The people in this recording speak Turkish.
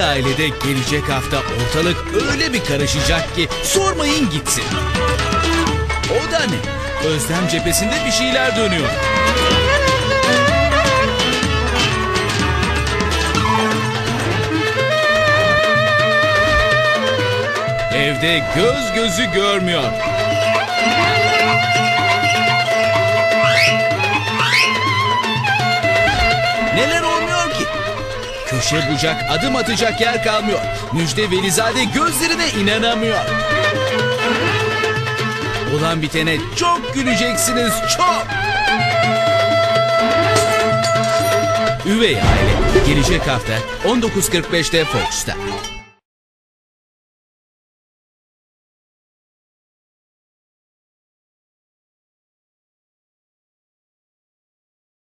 Ailede gelecek hafta ortalık öyle bir karışacak ki sormayın gitsin. O da ne? Özlem cephesinde bir şeyler dönüyor. Evde göz gözü görmüyor. Neler? Köşe bucak adım atacak yer kalmıyor. Müjde Velizade gözlerine inanamıyor. Olan bitene çok güleceksiniz çok. Üvey Aile gelecek hafta 19.45'te Fox'ta.